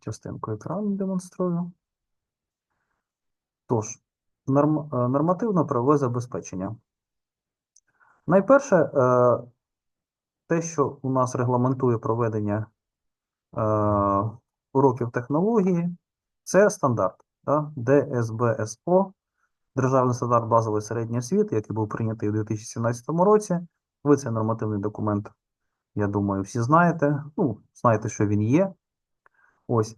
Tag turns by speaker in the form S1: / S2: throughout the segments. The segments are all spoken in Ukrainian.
S1: Частинку екрану демонструю. Тож, норм, е, нормативно-правове забезпечення. Найперше, е, те, що у нас регламентує проведення е, уроків технології, це стандарт да? ДСБСО, Державний стандарт базової середньої освіти, який був прийнятий у 2017 році. Ви цей нормативний документ, я думаю, всі знаєте. Ну, знаєте, що він є. Ось.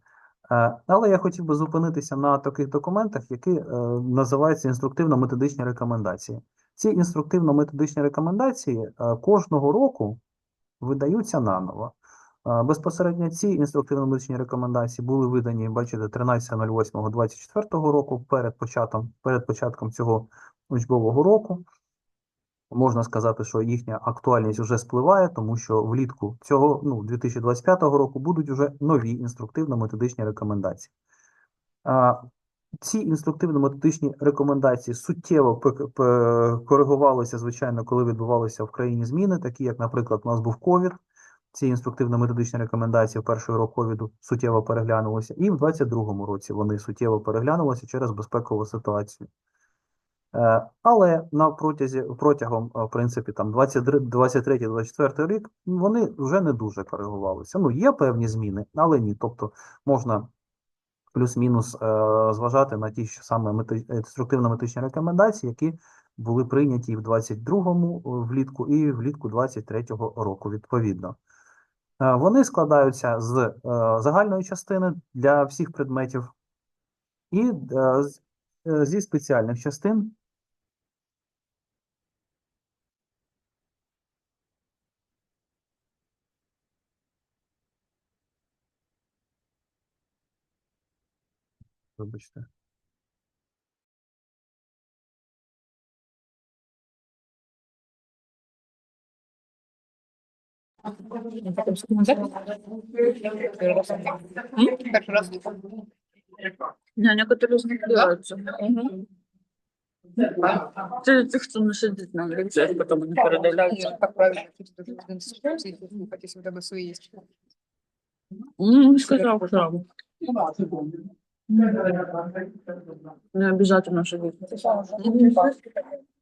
S1: Е, Але я хотів би зупинитися на таких документах, які е, називаються інструктивно-методичні рекомендації. Ці інструктивно-методичні рекомендації е, кожного року видаються наново. Безпосередньо ці інструктивно-методичні рекомендації були видані, бачите, 13.08.24 року перед початком, перед початком цього учбового року. Можна сказати, що їхня актуальність вже спливає, тому що влітку цього ну, 2025 року будуть вже нові інструктивно-методичні рекомендації. А, ці інструктивно-методичні рекомендації суттєво коригувалися, звичайно, коли відбувалися в країні зміни, такі як, наприклад, у нас був ковід. Ці інструктивно-методичні рекомендації в перший рок ковіду суттєво переглянулися, і в 2022 році вони суттєво переглянулися через безпекову ситуацію. Е, Але на протязі протягом, е, в принципі, там 23-24 рік вони вже не дуже коригувалися. Ну, є певні зміни, але ні. Тобто можна плюс-мінус е, зважати на ті ж саме мети- інструктивно-метичні рекомендації, які були прийняті в 22-му влітку, і влітку 23-го року, відповідно. Вони складаються з загальної частини для всіх предметів і зі спеціальних частин Вибачте.
S2: Перший раз.
S3: Не, некоторые делаются. Це тих, хто не сидить на лекціях, потім не передивляються.
S2: Нет, как правильно, тут.
S3: Ну, не сказав, що не обов'язково сидіти.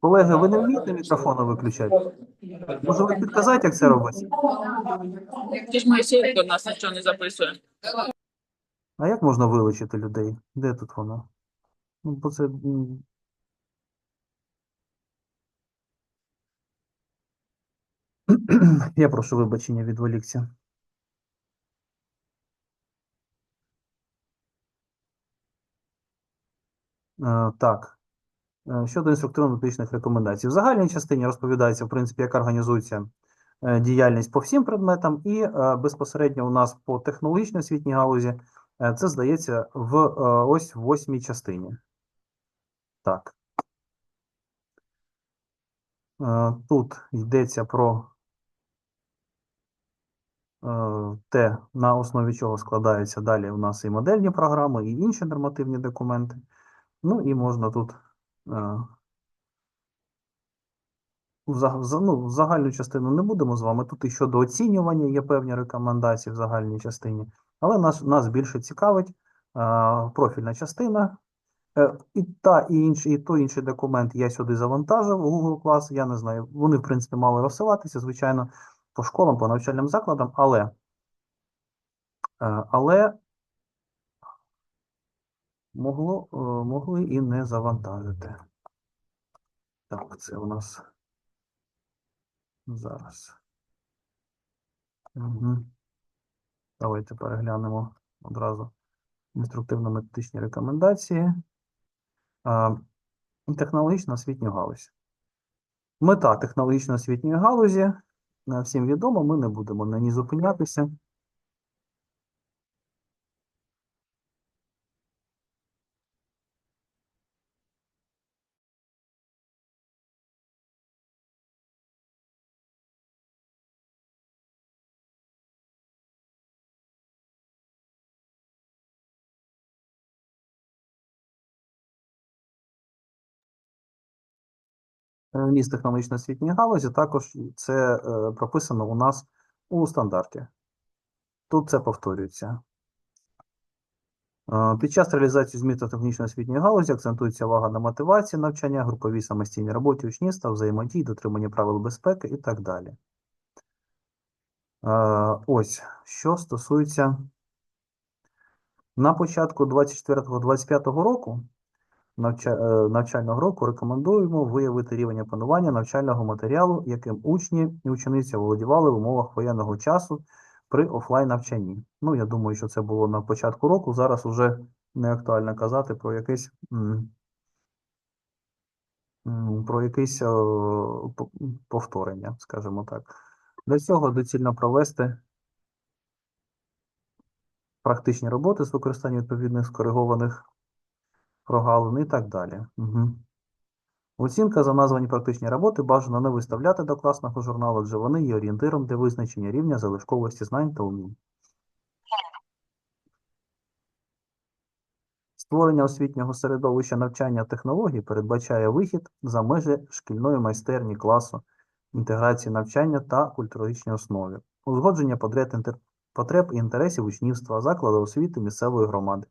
S1: Колеги, ви не вмієте мікрофони виключати? Може, ви підказати, як це робиться?
S3: Ті ж Моїсеєв до нас нічого не записує.
S1: А як можна вилучити людей? Де тут воно? Ну, бо це. Я прошу вибачення, відволікся. Так. Е, Щодо інструктивно-методичних рекомендацій. В загальній частині розповідається, в принципі, як організується е, діяльність по всім предметам, і е, безпосередньо у нас по технологічній освітній галузі е, це здається в е, ось восьмій частині. Так. Е, Тут йдеться про е, те, на основі чого складаються далі у нас і модельні програми, і інші нормативні документи. Ну і можна тут е, ну, загальну частину не будемо з вами. Тут і щодо оцінювання є певні рекомендації в загальній частині, але нас, нас більше цікавить е, профільна частина. Е, І та, і інший, і той інший документ я сюди завантажив у Google Class. Я не знаю, вони, в принципі, мали розсилатися, звичайно, по школам, по навчальним закладам, але, але могло, е, могли і не завантажити. Так, це у нас зараз. Угу. Давайте переглянемо одразу інструктивно-методичні рекомендації. А, Технологічна освітня галузь. Мета технологічно-освітньої галузі е, всім відома, ми не будемо на ній зупинятися. Е, Вміст технологічно-освітньої галузі також це е, прописано у нас у стандарті. тут це повторюється. Е, Під час реалізації змін та технічної освітньої галузі акцентується увага на мотивації навчання, груповій самостійній роботі учнівства, взаємодії, дотриманні правил безпеки і так далі. Ось, що стосується на початку 24-25 року навчального року рекомендуємо виявити рівень опанування навчального матеріалу, яким учні і учениці володівали в умовах воєнного часу при офлайн навчанні. Ну, я думаю, що це було на початку року. Зараз уже не актуально казати про м, про якесь е, повторення, скажімо так. Для цього доцільно провести практичні роботи з використанням відповідних скоригованих прогалин і так далі. Угу. Оцінка за названі практичні роботи бажано не виставляти до класного журналу, адже вони є орієнтиром для визначення рівня залишковості знань та умінь. Створення освітнього середовища навчання технологій передбачає вихід за межі шкільної майстерні класу, інтеграції навчання та культурологічній основі, узгодження потреб і інтересів учнівства, закладу освіти місцевої громади,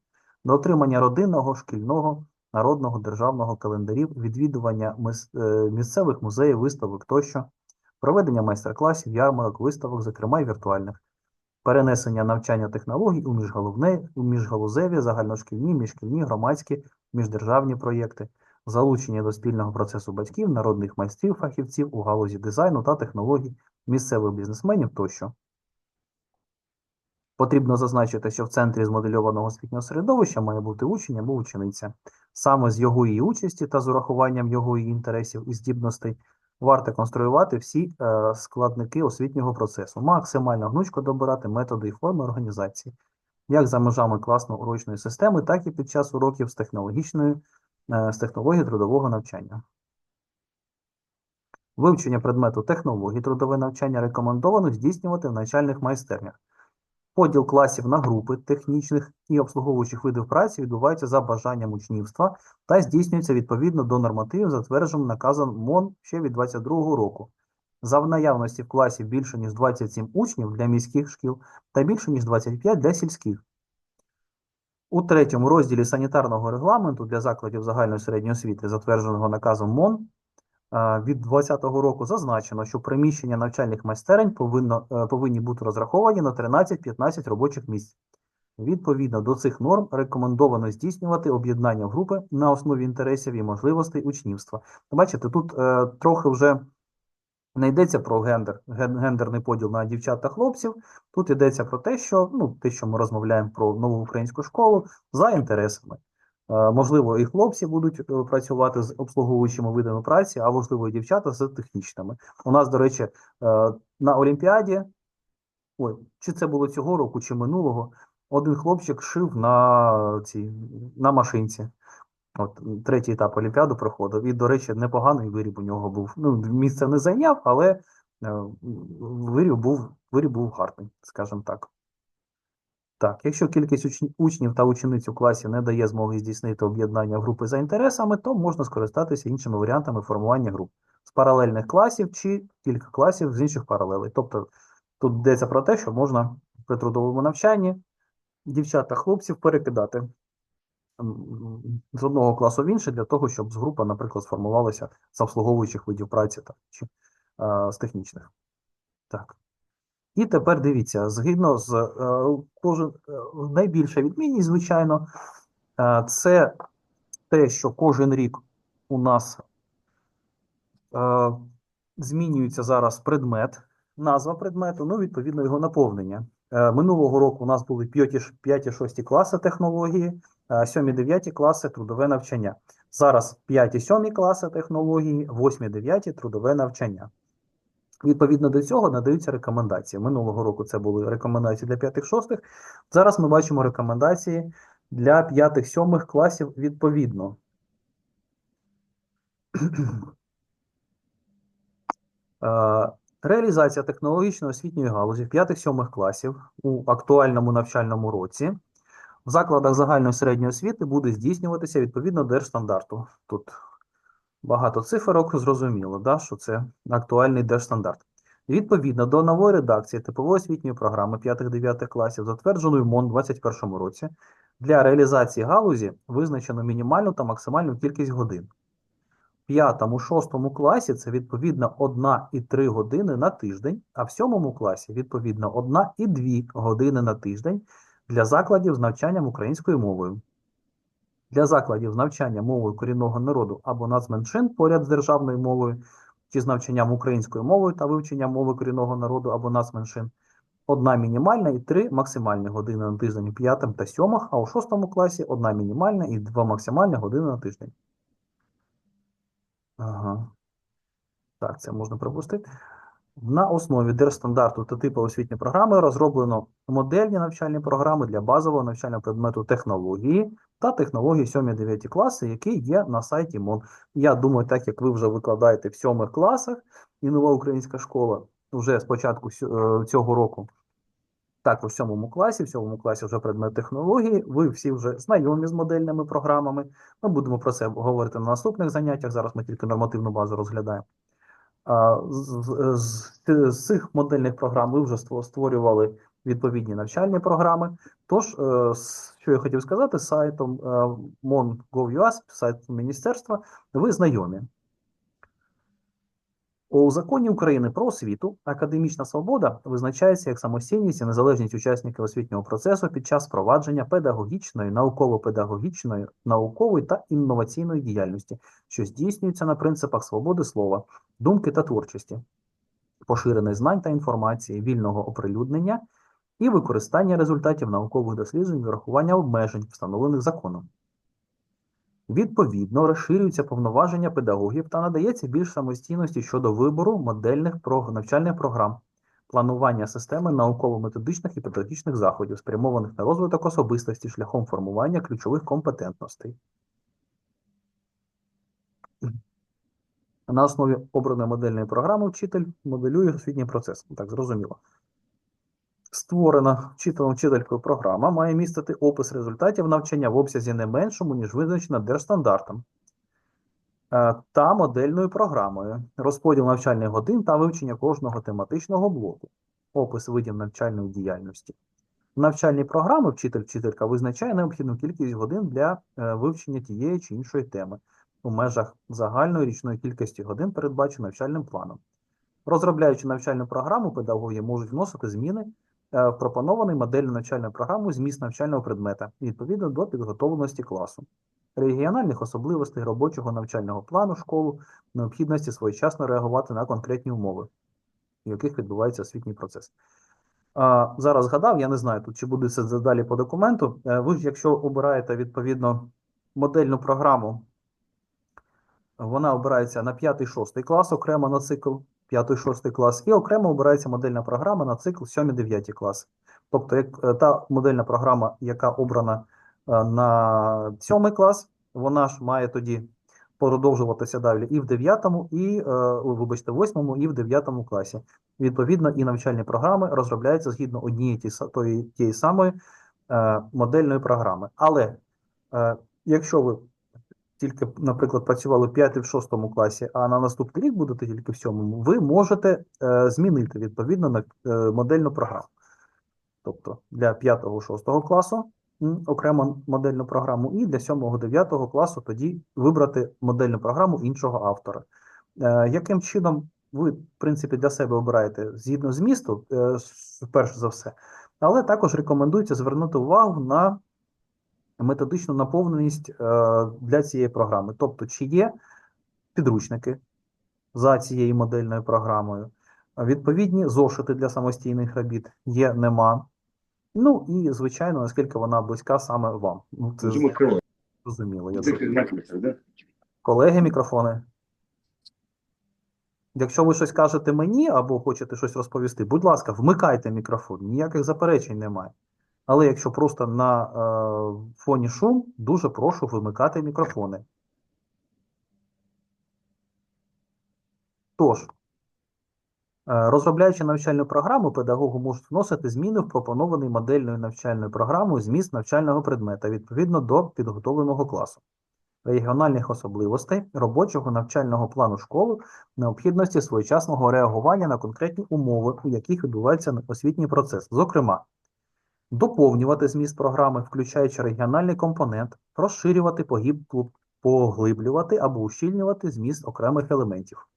S1: до отримання родинного, шкільного, народного, державного календарів, відвідування е, місцевих музеїв, виставок тощо, проведення майстер-класів, ярмарок, виставок, зокрема й віртуальних перенесення навчання технологій у міжголовне, у міжгалузеві, загальношкільні, міжшкільні, громадські, міждержавні проєкти, залучення до спільного процесу батьків, народних майстрів, фахівців у галузі дизайну та технологій, місцевих бізнесменів тощо. Потрібно зазначити, що в центрі змодельованого освітнього середовища має бути учень або учениця. Саме з його її участі та з урахуванням його її інтересів і здібностей варто конструювати всі е, складники освітнього процесу, максимально гнучко добирати методи і форми організації, як за межами класно-урочної системи, так і під час уроків з технологічної е, з технології трудового навчання. Вивчення предмету технології трудове навчання рекомендовано здійснювати в навчальних майстернях. Поділ класів на групи технічних і обслуговуючих видів праці відбувається за бажанням учнівства та здійснюється відповідно до нормативів, затверджених наказом МОН ще від 22 року. За в наявності в класі більше ніж 27 учнів для міських шкіл та більше ніж 25 для сільських. У третьому розділі санітарного регламенту для закладів загальної середньої освіти, затвердженого наказом МОН, від 2020 року зазначено, що приміщення навчальних майстерень повинно, е, повинні бути розраховані на 13-15 робочих місць. Відповідно до цих норм рекомендовано здійснювати об'єднання групи на основі інтересів і можливостей учнівства. Бачите, тут е, трохи вже не йдеться про гендер, гендерний поділ на дівчат та хлопців. Тут йдеться про те, що ну, те, що ми розмовляємо про нову українську школу, за інтересами. Е, Можливо, і хлопці будуть е, працювати з обслуговуючими видами праці, а можливо, і дівчата з технічними. У нас, до речі, е, на Олімпіаді, ой, чи це було цього року, чи минулого, один хлопчик шив на цій на машинці. От третій етап Олімпіаду проходив. І, до речі, непоганий виріб у нього був. Ну, місце не зайняв, але виріб був, виріб був гарний, скажімо так. Так, якщо кількість уч- учнів та учениць у класі не дає змоги здійснити об'єднання групи за інтересами, то можна скористатися іншими варіантами формування груп з паралельних класів чи кілька класів з інших паралелей. Тобто тут йдеться про те, що можна при трудовому навчанні дівчат та хлопців перекидати з одного класу в інший для того, щоб з група, наприклад, сформувалася з обслуговуючих видів праці та, чи е, з технічних. Так. І тепер дивіться, згідно з е, кожен, е, найбільша відмінність, звичайно, е, це те, що кожен рік у нас змінюється зараз предмет, назва предмету, ну, відповідно, його наповнення. Минулого року у нас були 5-6 класи технології, 7-9 класи трудове навчання. Зараз 5-7 класи технології, 8-9 трудове навчання. Відповідно до цього надаються рекомендації. Минулого року це були рекомендації для 5-6. Зараз ми бачимо рекомендації для 5-7 класів відповідно. Е, Реалізація технологічно-освітньої галузі 5-7 класів у актуальному навчальному році в закладах загальної середньої освіти буде здійснюватися відповідно держстандарту. Тут багато циферок, зрозуміло, да, що це актуальний держстандарт. Відповідно до нової редакції типової освітньої програми 5-9 класів, затвердженої МОН у 2021 році, для реалізації галузі визначено мінімальну та максимальну кількість годин. В 5-6 класі це відповідно 1 і 3 години на тиждень, а в 7 класі відповідно 1 і 2 години на тиждень для закладів з навчанням українською мовою. Для закладів з навчання мовою корінного народу або нацменшин поряд з державною мовою чи з навчанням українською мовою та вивченням мови корінного народу або нацменшин одна мінімальна і три максимальні години на тиждень у п'ятому та сьомих, а у шостому класі одна мінімальна і два максимальні години на тиждень. Ага. Так, це можна пропустити. На основі держстандарту та типу освітньої програми розроблено модельні навчальні програми для базового навчального предмету технології та технології 7-9 класи, які є на сайті МОН. Я думаю, так як ви вже викладаєте в сьомих класах і нова українська школа вже з початку е, цього року, також в сьомому класі, в сьомому класі вже предмет технології, ви всі вже знайомі з модельними програмами. Ми будемо про це говорити на наступних заняттях. Зараз ми тільки нормативну базу розглядаємо. З, з, з- з цих модельних програм ви вже ство- створювали відповідні навчальні програми. Тож, е, що я хотів сказати, сайтом е, mon.gov.ua, сайт міністерства, ви знайомі. У законі України про освіту академічна свобода визначається як самостійність і незалежність учасників освітнього процесу під час впровадження педагогічної, науково-педагогічної, наукової та інноваційної діяльності, що здійснюється на принципах свободи слова, думки та творчості, поширених знань та інформації, вільного оприлюднення і використання результатів наукових досліджень, врахування обмежень, встановлених законом. Відповідно, розширюються повноваження педагогів та надається більш самостійності щодо вибору модельних навчальних програм, планування системи науково-методичних і педагогічних заходів, спрямованих на розвиток особистості шляхом формування ключових компетентностей. На основі обраної модельної програми вчитель моделює освітній процес. Так, зрозуміло. Створена вчителем вчителькою програма має містити опис результатів навчання в обсязі не меншому, ніж визначено держстандартом е, та модельною програмою, розподіл навчальних годин та вивчення кожного тематичного блоку, опис видів навчальної діяльності. В навчальній програмі вчитель-вчителька визначає необхідну кількість годин для е, вивчення тієї чи іншої теми у межах загальної річної кількості годин, передбаченої навчальним планом. Розробляючи навчальну програму, педагоги можуть вносити зміни пропонований моделлю навчальної програми зміст навчального предмета відповідно до підготовленості класу, регіональних особливостей робочого навчального плану школу, необхідності своєчасно реагувати на конкретні умови, в яких відбувається освітній процес. Зараз згадав, я не знаю, тут чи буде це далі по документу. Е, Ви ж, якщо обираєте відповідно модельну програму, вона обирається на 5-6 клас, окремо на цикл 5-6 клас, і окремо обирається модельна програма на цикл 7-9 клас. Тобто, як е, та модельна програма, яка обрана е, на 7 клас, вона ж має тоді продовжуватися далі і в 9, і, е, вибачте, 8 і в 9 класі. Відповідно, і навчальні програми розробляються згідно однієї ті тієї самої модельної програми. Але якщо ви тільки, наприклад, працювали в 5 в 6 класі, а на наступний рік будете тільки в 7, ви можете е, змінити відповідно на е, модельну програму. Тобто для 5-6 класу окремо модельну програму, і для 7-9 класу тоді вибрати модельну програму іншого автора. Е, яким чином ви, в принципі, для себе обираєте згідно змісту, перш за все, але також рекомендується звернути увагу на методичну наповненість е, для цієї програми. Тобто, чи є підручники за цією модельною програмою, а відповідні зошити для самостійних робіт є, нема. Ну і, звичайно, наскільки вона близька саме вам. Ну, це
S4: Зум открывай.
S1: зрозуміло. Я
S4: Ты
S1: зрозумів.
S4: накрылся, да?
S1: Колеги, мікрофони. Якщо ви щось кажете мені або хочете щось розповісти, будь ласка, вмикайте мікрофон, ніяких заперечень немає. Але якщо просто на е, фоні шум, дуже прошу вимикати мікрофони. Тож, е, розробляючи навчальну програму, педагогу можуть вносити зміни в пропонований модельною навчальною програмою зміст навчального предмета відповідно до підготовленого класу. регіональних особливостей, робочого навчального плану школи, необхідності своєчасного реагування на конкретні умови, у яких відбувається освітній процес. Зокрема, доповнювати зміст програми, включаючи регіональний компонент, розширювати, погиб- поглиблювати або ущільнювати зміст окремих елементів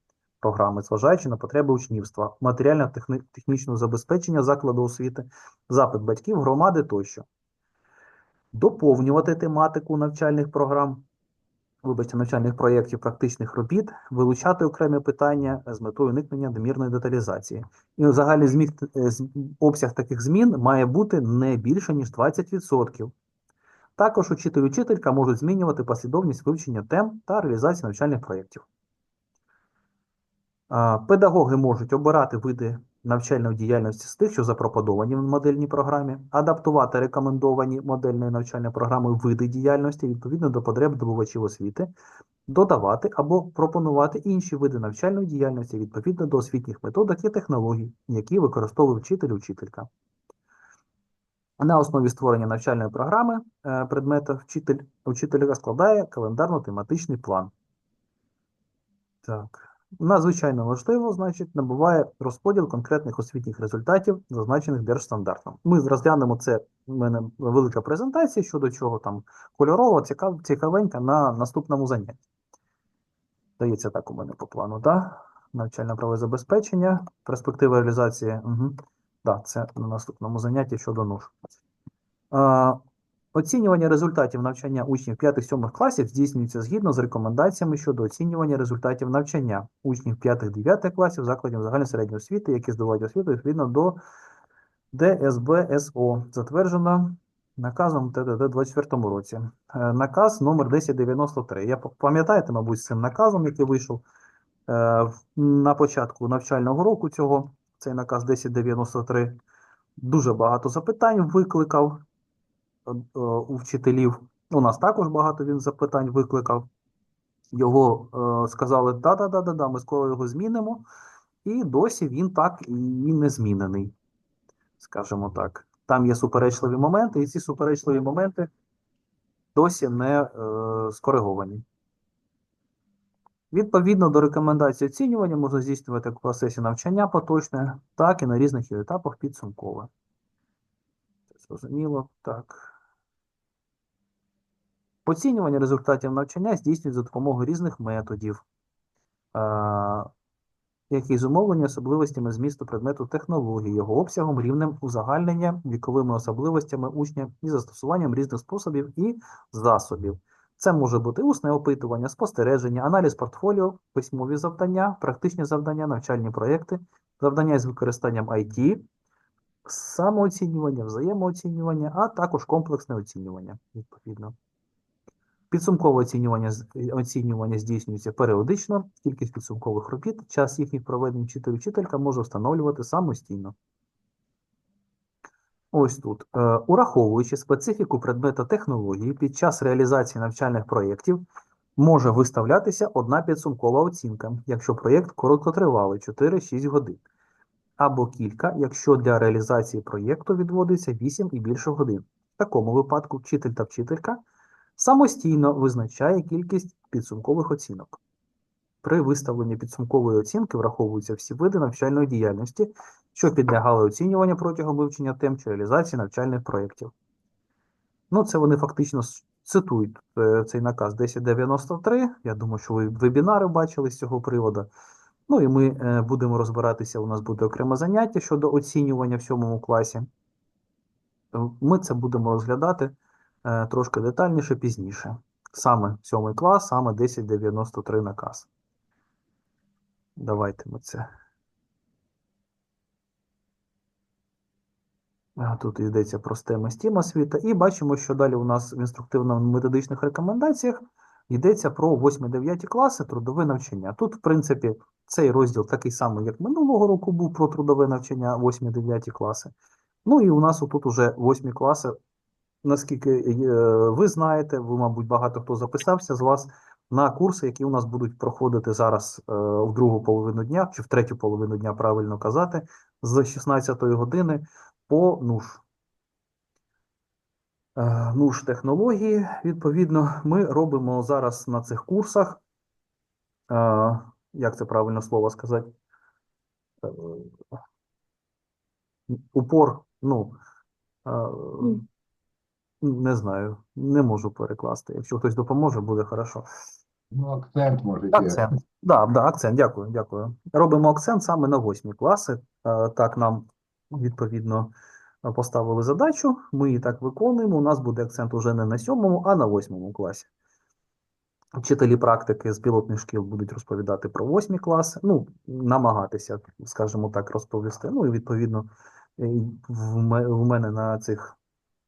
S1: програми, зважаючи на потреби учнівства, матеріально-технічного забезпечення закладу освіти, запит батьків, громади тощо. Доповнювати тематику навчальних програм, вибачте, навчальних проєктів, практичних робіт, вилучати окремі питання з метою уникнення надмірної деталізації. І загальний зміг, е, обсяг таких змін має бути не більше, ніж 20%. Також учитель-учителька можуть змінювати послідовність вивчення тем та реалізації навчальних проєктів. Педагоги можуть обирати види навчальної діяльності з тих, що запропоновані в модельній програмі, адаптувати рекомендовані модельної навчальної програми види діяльності відповідно до потреб здобувачів освіти, додавати або пропонувати інші види навчальної діяльності відповідно до освітніх методик і технологій, які використовує вчитель-учителька. На основі створення навчальної програми е, предмета вчитель, учителька складає календарно-тематичний план. Так. Надзвичайно важливо, значить, набуває розподіл конкретних освітніх результатів, зазначених держстандартом. Ми розглянемо це. У мене велика презентація щодо чого там кольорово, цікав, цікавенька на наступному занятті. Здається, так у мене по плану, да? Навчальне правове забезпечення, перспектива реалізації. Угу. Да, це на наступному занятті щодо НУШ. Оцінювання результатів навчання учнів 5-7 класів здійснюється згідно з рекомендаціями щодо оцінювання результатів навчання учнів 5-9 класів закладів загальної середньої освіти, які здобувають освіту відповідно до ДСБСО, затверджено наказом ТДД 24 році. Е, Наказ номер 1093. Я пам'ятаєте, мабуть, з цим наказом, який вийшов е, на початку навчального року цього, цей наказ 1093, дуже багато запитань викликав у вчителів. У нас також багато він запитань викликав. Його е, сказали, да-да-да-да-да, ми скоро його змінимо. І досі він так і не змінений, скажімо так. Там є суперечливі моменти, і ці суперечливі моменти досі не е, скориговані. Відповідно до рекомендацій оцінювання можна здійснювати як в процесі навчання поточне, так і на різних етапах підсумкове. Це Зрозуміло, так. Оцінювання результатів навчання здійснюють за допомогою різних методів, які зумовлені особливостями змісту предмету технології, його обсягом, рівнем узагальнення, віковими особливостями учня і застосуванням різних способів і засобів. Це може бути усне опитування, спостереження, аналіз портфоліо, письмові завдання, практичні завдання, навчальні проєкти, завдання з використанням IT, самооцінювання, взаємооцінювання, а також комплексне оцінювання, відповідно. Підсумкове оцінювання, оцінювання здійснюється періодично, кількість підсумкових робіт, час їхніх проведень вчитель-вчителька може встановлювати самостійно. Ось тут. Е, Ураховуючи специфіку предмета технології, під час реалізації навчальних проєктів може виставлятися одна підсумкова оцінка, якщо проєкт короткотривалий 4-6 годин, або кілька, якщо для реалізації проєкту відводиться 8 і більше годин. В такому випадку вчитель та вчителька самостійно визначає кількість підсумкових оцінок. При виставленні підсумкової оцінки враховуються всі види навчальної діяльності, що підлягали оцінюванню протягом вивчення тем чи реалізації навчальних проєктів. Ну, це вони фактично цитують е, цей наказ 1093. Я думаю, що ви вебінари бачили з цього приводу. Ну і ми е, будемо розбиратися. У нас буде окреме заняття щодо оцінювання в сьомому класі. Ми це будемо розглядати трошки детальніше пізніше. Саме сьомий клас, саме 1093 наказ. Давайте ми це. Тут йдеться про і STEAM освіта. І бачимо, що далі у нас в інструктивно-методичних рекомендаціях йдеться про 8-9 класи трудове навчання. Тут, в принципі, цей розділ такий самий, як минулого року був про трудове навчання 8-9 класи. Ну і у нас отут уже 8 класи, наскільки е, ви знаєте, ви, мабуть, багато хто записався з вас на курси, які у нас будуть проходити зараз е, в другу половину дня, чи в третю половину дня, правильно казати, з 16 години по НУШ. е, нуж технології. Відповідно, ми робимо зараз на цих курсах, як це правильно слово сказати, упор, ну, не знаю, не можу перекласти. Якщо хтось допоможе, буде хорошо.
S4: Ну, акцент можете.
S1: Акцент. Да, да, акцент, дякую, дякую. Робимо акцент саме на восьмі класи. Е, Так нам відповідно поставили задачу. Ми її так виконуємо. У нас буде акцент уже не на сьомому, а на восьмому класі. Вчителі практики з пілотних шкіл будуть розповідати про восьмі класи, ну, намагатися, скажімо так, розповісти. Ну і відповідно в мене на цих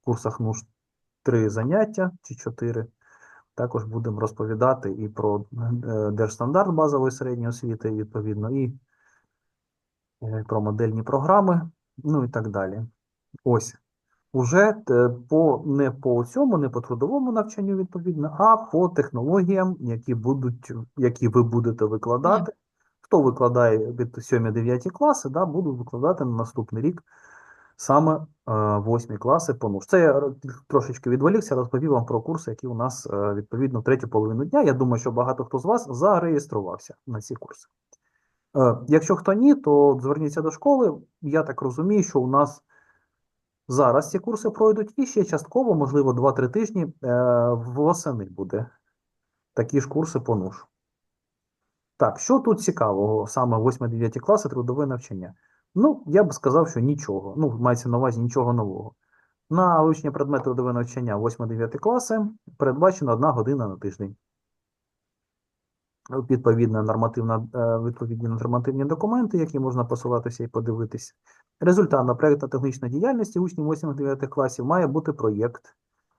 S1: курсах ну, три заняття чи чотири. Також будемо розповідати і про е, держстандарт базової середньої освіти, відповідно, і е, про модельні програми, ну і так далі. Ось. Уже е, по, не по цьому, не по трудовому навчанню, відповідно, а по технологіям, які будуть, які ви будете викладати. Хто викладає від 7-9 класи, да, буду викладати на наступний рік саме е, 8 класи по НУШ. Це я трошечки відволікся, розповів вам про курси, які у нас е, відповідно третю половину дня. Я думаю, що багато хто з вас зареєструвався на ці курси. Е, Якщо хто ні, то зверніться до школи. Я так розумію, що у нас зараз ці курси пройдуть і ще частково, можливо, 2-3 тижні восени буде такі ж курси по НУШ. Так, що тут цікавого, саме 8-9 класи трудове навчання? Ну, я б сказав, що нічого. Ну, мається на увазі нічого нового. На вивчення предмету трудове навчання 8-9 класи передбачено 1 година на тиждень. Відповідна нормативна, е, відповідні нормативні документи, які можна посилатися і подивитися. Результат на проєктно-технічної діяльності учнів 8-9 класів має бути проєкт.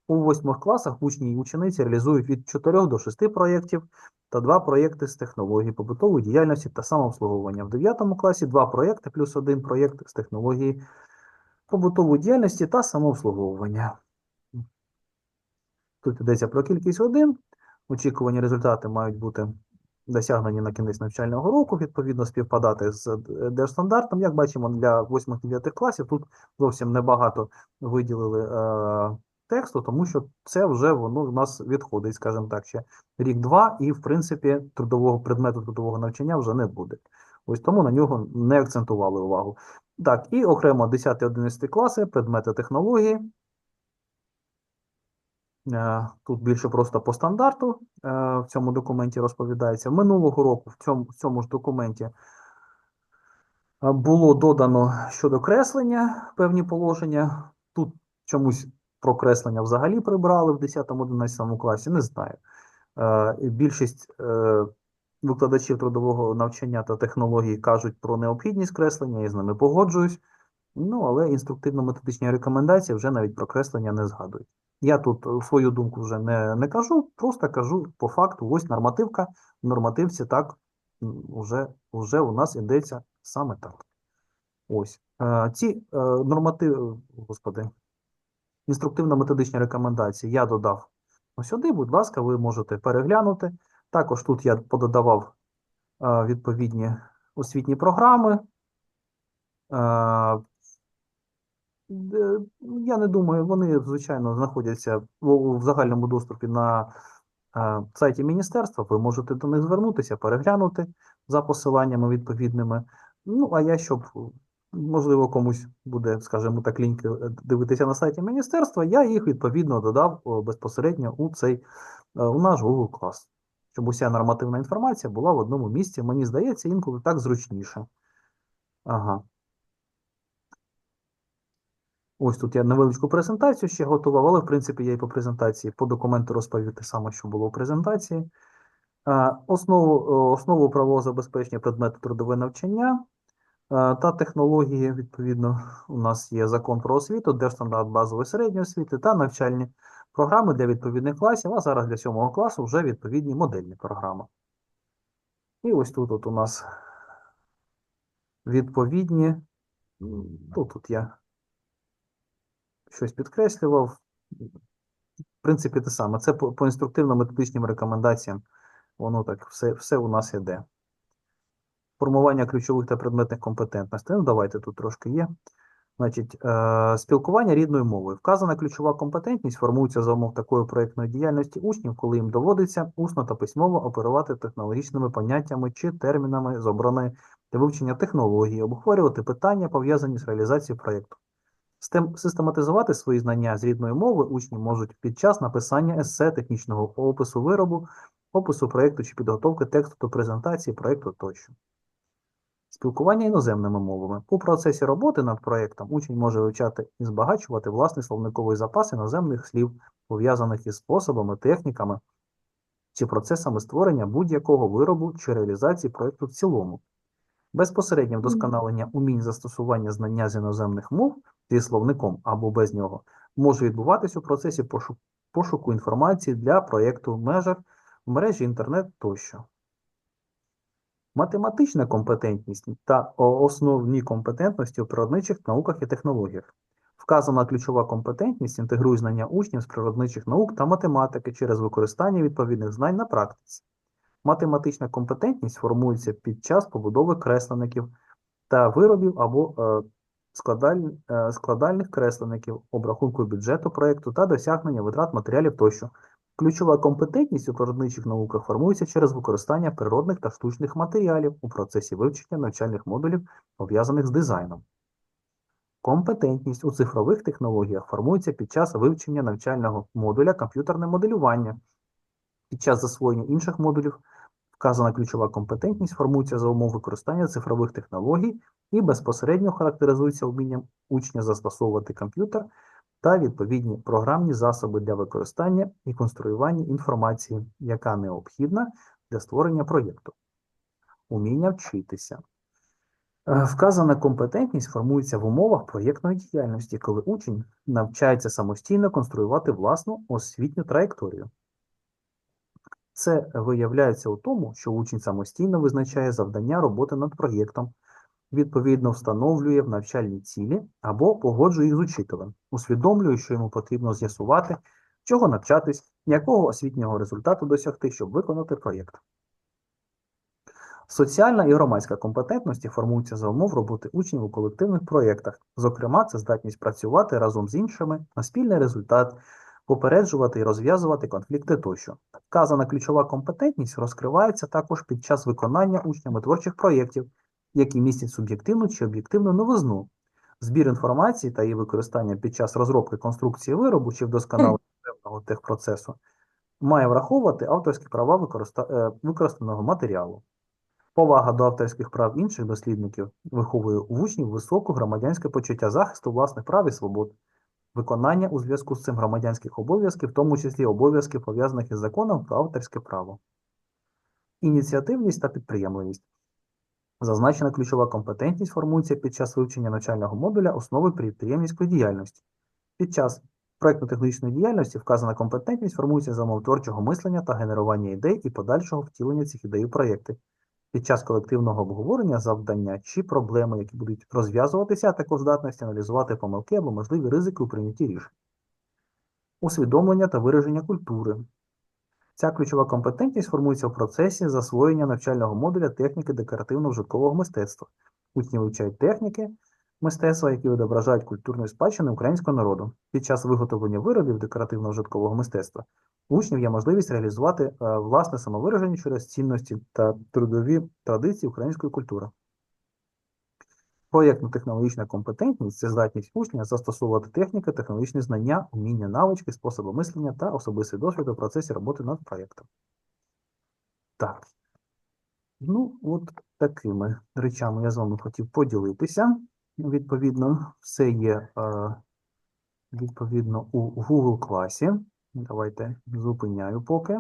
S1: У 8 класах учні і учениці реалізують від 4 до 6 проєктів та 2 проєкти з технології побутової діяльності та самообслуговування. В 9 класі 2 проєкти плюс 1 проєкт з технології побутової діяльності та самообслуговування. Тут йдеться про кількість годин. Очікувані результати мають бути досягнені на кінець навчального року, відповідно співпадати з держстандартом. Як бачимо, для 8-9 класів тут зовсім небагато виділили е, тексту, тому що це вже воно в нас відходить, скажімо так, ще рік-два, і в принципі трудового предмету трудового навчання вже не буде. Ось тому на нього не акцентували увагу. Так, і окремо 10-11 класи, предмети технології. Е, Тут більше просто по стандарту е, в цьому документі розповідається. Минулого року в цьому, в цьому ж документі е, було додано щодо креслення певні положення. Тут чомусь про креслення взагалі прибрали в 10-11 класі, не знаю. Е, Більшість е, викладачів трудового навчання та технологій кажуть про необхідність креслення, я з ними погоджуюсь. Ну, але інструктивно-методичні рекомендації вже навіть про креслення не згадують. Я тут е, свою думку вже не, не кажу, просто кажу по факту, ось нормативка, в нормативці так м, уже, уже у нас ідеться саме так. Ось. Ці нормативи, господи, інструктивно-методичні рекомендації я додав сюди, будь ласка, ви можете переглянути. Також тут я пододавав е, відповідні освітні програми. Е, Я не думаю, вони, звичайно, знаходяться в, загальному доступі на е, сайті міністерства. Ви можете до них звернутися, переглянути за посиланнями відповідними. Ну, а я, щоб, можливо, комусь буде, скажімо так, ліньки е, дивитися на сайті міністерства, я їх відповідно додав безпосередньо у цей е, у наш Google клас, щоб уся нормативна інформація була в одному місці. Мені здається, інколи так зручніше. Ага. Ось тут я невеличку презентацію ще готував, але в принципі я і по презентації, по документу розповів те саме, що було у презентації. Е, Основу, основу правового забезпечення предмету трудове навчання та технології, відповідно, у нас є закон про освіту, держстандарт базової середньої освіти та навчальні програми для відповідних класів, а зараз для сьомого класу вже відповідні модельні програми. І ось тут от у нас відповідні, ну, тут я щось підкреслював. В принципі, те саме. Це по, по інструктивно-методичним рекомендаціям. Воно так все, все у нас іде. Формування ключових та предметних компетентностей. Ну, давайте тут трошки є. Значить, е, спілкування рідною мовою. Вказана ключова компетентність формується за умов такої проєктної діяльності учнів, коли їм доводиться усно та письмово оперувати технологічними поняттями чи термінами з обраної для вивчення технології, обговорювати питання, пов'язані з реалізацією проєкту. Систематизувати свої знання з рідної мови учні можуть під час написання есе, технічного опису виробу, опису проєкту чи підготовки тексту до презентації проєкту тощо. Спілкування іноземними мовами. У процесі роботи над проєктом учень може вивчати і збагачувати власний словниковий запас іноземних слів, пов'язаних із способами, техніками чи процесами створення будь-якого виробу чи реалізації проєкту в цілому. Безпосереднє вдосконалення умінь застосування знання з іноземних мов зі словником або без нього може відбуватись у процесі пошуку інформації для проєкту в межах в мережі інтернет тощо. Математична компетентність та основні компетентності у природничих науках і технологіях. Вказана ключова компетентність інтегрує знання учнів з природничих наук та математики через використання відповідних знань на практиці. Математична компетентність формується під час побудови кресленників та виробів або е, складаль, е, складальних кресленників, обрахунку бюджету проєкту та досягнення витрат матеріалів тощо. Ключова компетентність у природничих науках формується через використання природних та штучних матеріалів у процесі вивчення навчальних модулів, пов'язаних з дизайном. Компетентність у цифрових технологіях формується під час вивчення навчального модуля комп'ютерне моделювання. Під час засвоєння інших модулів вказана ключова компетентність формується за умов використання цифрових технологій і безпосередньо характеризується вмінням учня застосовувати комп'ютер та відповідні програмні засоби для використання і конструювання інформації, яка необхідна для створення проєкту. Уміння вчитися. Е, Вказана компетентність формується в умовах проєктної діяльності, коли учень навчається самостійно конструювати власну освітню траєкторію. Це виявляється у тому, що учень самостійно визначає завдання роботи над проєктом, відповідно встановлює в навчальні цілі або погоджує їх з учителем, усвідомлює, що йому потрібно з'ясувати, чого навчатись, якого освітнього результату досягти, щоб виконати проєкт. Соціальна і громадська компетентності формуються за умов роботи учнів у колективних проєктах. Зокрема, це здатність працювати разом з іншими на спільний результат, попереджувати і розв'язувати конфлікти тощо. Вказана ключова компетентність розкривається також під час виконання учнями творчих проєктів, які містять суб'єктивну чи об'єктивну новизну. Збір інформації та її використання під час розробки конструкції виробу чи вдосконалення певного техпроцесу має враховувати авторські права використа- е, використаного матеріалу. Повага до авторських прав інших дослідників виховує у учнів високу громадянське почуття захисту власних прав і свобод, виконання у зв'язку з цим громадянських обов'язків, в тому числі обов'язків, пов'язаних із законом про авторське право. Ініціативність та підприємливість. Зазначена ключова компетентність формується під час вивчення навчального модуля основи підприємницької діяльності. Під час проєктно-технічної діяльності вказана компетентність формується за творчого мислення та генерування ідей і подальшого втілення цих ідей у проєкти. Під час колективного обговорення завдання чи проблеми, які будуть розв'язуватися, а також здатності аналізувати помилки або можливі ризики у прийнятті рішень. Усвідомлення та вираження культури. Ця ключова компетентність формується в процесі засвоєння навчального модуля техніки декоративно-вжиткового мистецтва. Учні вивчають техніки мистецтва, які відображають культурну спадщину українського народу. Під час виготовлення виробів декоративно-вжиткового мистецтва учнів є можливість реалізувати е, власне самовираження через цінності та трудові традиції української культури. Проєктно-технологічна компетентність це здатність учня застосовувати техніки, технологічні знання, уміння, навички, способи мислення та особистий досвід у процесі роботи над проєктом. Так. Ну, от такими речами я з вами хотів поділитися. Відповідно, все є е, відповідно у Google класі. Давайте зупиняю поки.